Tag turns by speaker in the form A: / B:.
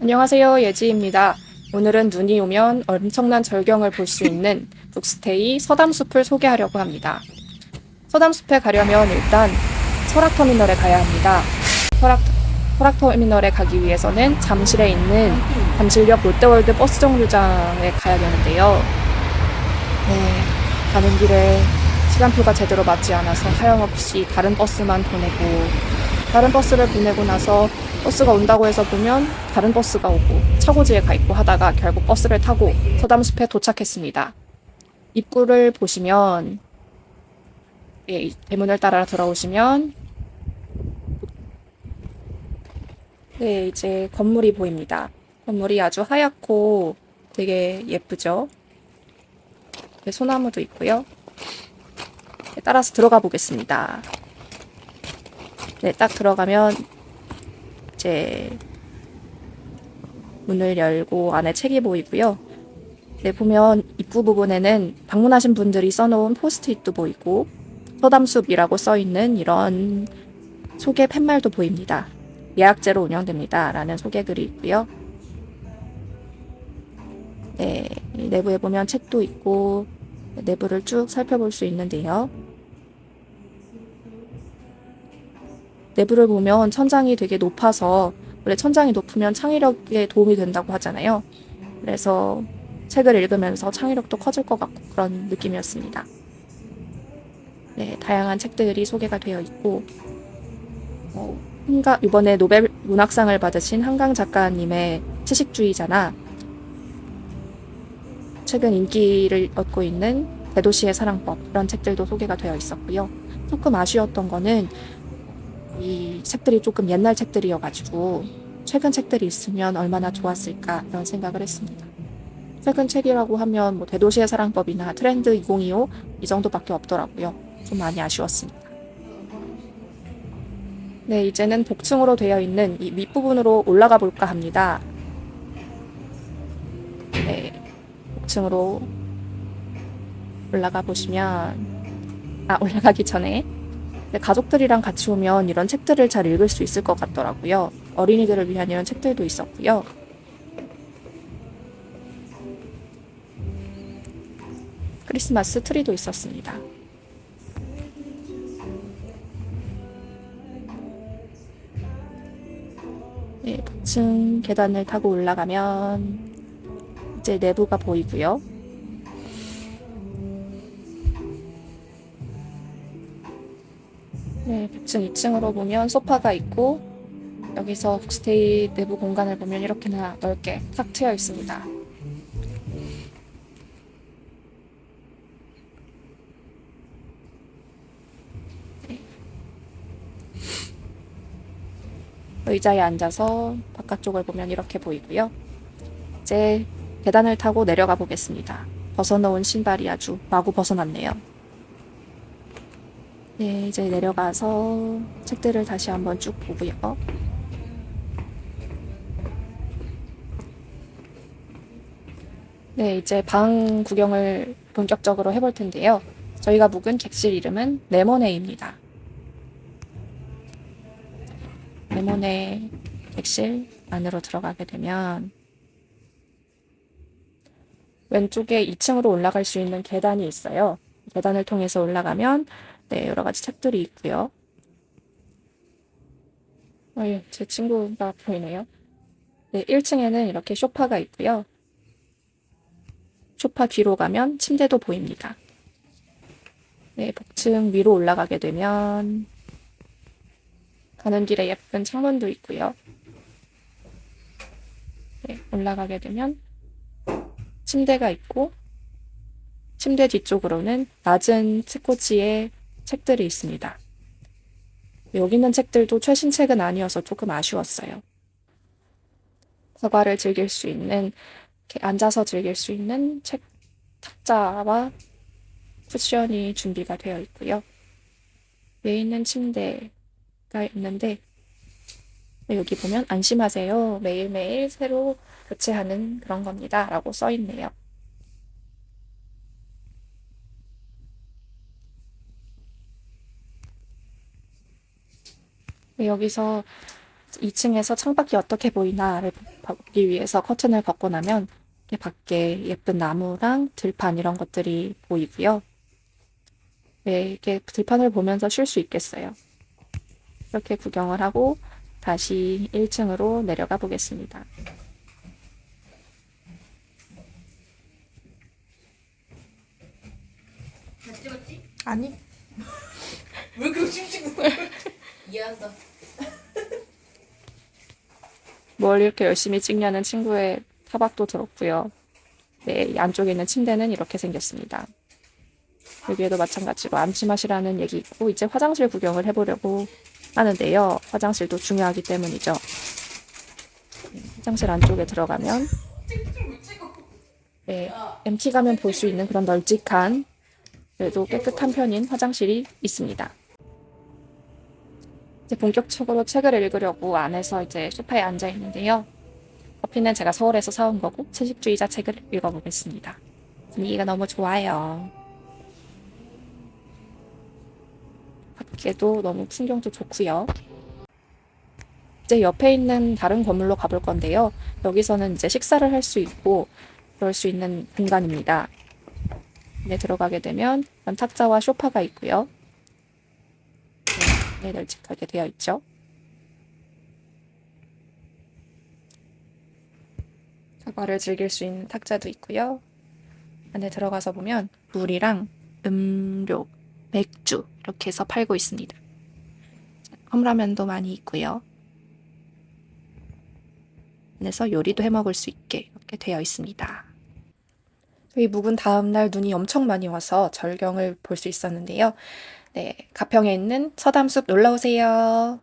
A: 안녕하세요. 예지입니다. 오늘은 눈이 오면 엄청난 절경을 볼 수 있는 북스테이 서담숲을 소개하려고 합니다. 서담숲에 가려면 일단 설악터미널에 가야 합니다. 설악, 설악터미널에 가기 위해서는 잠실에 있는 잠실역 롯데월드 버스 정류장에 가야 되는데요. 네, 가는 길에 시간표가 제대로 맞지 않아서 하염없이 다른 버스만 보내고 다른 버스를 보내고 나서 버스가 온다고 해서 보면 다른 버스가 오고 차고지에 가 있고 하다가 결국 버스를 타고 서담숲에 도착했습니다. 입구를 보시면 예, 이 대문을 따라 들어오시면 네, 이제 건물이 보입니다. 건물이 아주 하얗고 되게 예쁘죠? 네, 소나무도 있고요. 네, 따라서 들어가 보겠습니다. 네, 딱 들어가면 이제 문을 열고 안에 책이 보이고요. 네, 보면 입구 부분에는 방문하신 분들이 써놓은 포스트잇도 보이고 서담숲이라고 써있는 이런 소개 팻말도 보입니다. 예약제로 운영됩니다. 라는 소개글이 있고요. 네, 이 내부에 보면 책도 있고 내부를 쭉 살펴볼 수 있는데요. 내부를 보면 천장이 되게 높아서 원래 천장이 높으면 창의력에 도움이 된다고 하잖아요. 그래서 책을 읽으면서 창의력도 커질 것 같고 그런 느낌이었습니다. 네, 다양한 책들이 소개가 되어 있고 어, 한가, 이번에 노벨 문학상을 받으신 한강 작가님의 채식주의자나 최근 인기를 얻고 있는 대도시의 사랑법 이런 책들도 소개가 되어 있었고요. 조금 아쉬웠던 거는 이 책들이 조금 옛날 책들이어가지고 최근 책들이 있으면 얼마나 좋았을까 이런 생각을 했습니다. 최근 책이라고 하면 뭐 대도시의 사랑법이나 트렌드 2025 이 정도밖에 없더라고요. 좀 많이 아쉬웠습니다. 네, 이제는 복층으로 되어 있는 이 윗부분으로 올라가 볼까 합니다. 네, 복층으로 올라가 보시면 아 올라가기 전에 네, 가족들이랑 같이 오면 이런 책들을 잘 읽을 수 있을 것 같더라고요. 어린이들을 위한 이런 책들도 있었고요. 크리스마스 트리도 있었습니다. 네, 복층 계단을 타고 올라가면 이제 내부가 보이고요. 네, 복층 2층으로 보면 소파가 있고 여기서 북스테이 내부 공간을 보면 이렇게나 넓게 탁 트여 있습니다. 네. 의자에 앉아서 바깥쪽을 보면 이렇게 보이고요. 이제 계단을 타고 내려가 보겠습니다. 벗어놓은 신발이 아주 마구 벗어났네요. 네, 이제 내려가서 책들을 다시 한번 쭉 보고요. 네, 이제 방 구경을 본격적으로 해볼 텐데요. 저희가 묵은 객실 이름은 네모네입니다. 네모네 객실 안으로 들어가게 되면 왼쪽에 2층으로 올라갈 수 있는 계단이 있어요. 계단을 통해서 올라가면 네, 여러 가지 책들이 있고요. 어, 예, 제 친구가 보이네요. 네, 1층에는 이렇게 소파가 있고요. 소파 뒤로 가면 침대도 보입니다. 네, 복층 위로 올라가게 되면 가는 길에 예쁜 창문도 있고요. 네, 올라가게 되면 침대가 있고 침대 뒤쪽으로는 낮은 스코치의 책들이 있습니다. 여기 있는 책들도 최신 책은 아니어서 조금 아쉬웠어요. 서가를 즐길 수 있는, 앉아서 즐길 수 있는 책 탁자와 쿠션이 준비가 되어 있고요. 위에 있는 침대가 있는데, 네, 여기 보면 안심하세요. 매일매일 새로 교체하는 그런 겁니다. 라고 써 있네요. 여기서 2층에서 창밖이 어떻게 보이나를 보기 위해서 커튼을 걷고 나면 밖에 예쁜 나무랑 들판 이런 것들이 보이고요. 네, 이렇게 들판을 보면서 쉴 수 있겠어요. 이렇게 구경을 하고 다시 1층으로 내려가 보겠습니다.
B: 다 찍었지?
C: 아니
B: 왜 그렇게 거야? 이해한다.
A: 뭘 이렇게 열심히 찍냐는 친구의 타박도 들었고요. 네, 이 안쪽에 있는 침대는 이렇게 생겼습니다. 여기에도 마찬가지로 암치맛이라는 얘기 있고 이제 화장실 구경을 해보려고 하는데요. 화장실도 중요하기 때문이죠. 네, 화장실 안쪽에 들어가면 네, MT 가면 볼 수 있는 그런 널찍한 그래도 깨끗한 편인 화장실이 있습니다. 이제 본격적으로 책을 읽으려고 안에서 이제 소파에 앉아 있는데요. 커피는 제가 서울에서 사온 거고 채식주의자 책을 읽어보겠습니다. 분위기가 너무 좋아요. 밖에도 너무 풍경도 좋고요. 이제 옆에 있는 다른 건물로 가볼 건데요. 여기서는 이제 식사를 할 수 있고 그럴 수 있는 공간입니다. 네, 들어가게 되면 이런 탁자와 소파가 있고요. 네, 널찍하게 되어 있죠. 사과를 즐길 수 있는 탁자도 있고요. 안에 들어가서 보면 물이랑 음료, 맥주 이렇게 해서 팔고 있습니다. 컵라면도 많이 있고요. 안에서 요리도 해 먹을 수 있게 이렇게 되어 있습니다. 저희 묵은 다음날 눈이 엄청 많이 와서 절경을 볼 수 있었는데요. 네, 가평에 있는 서담숲 놀러 오세요.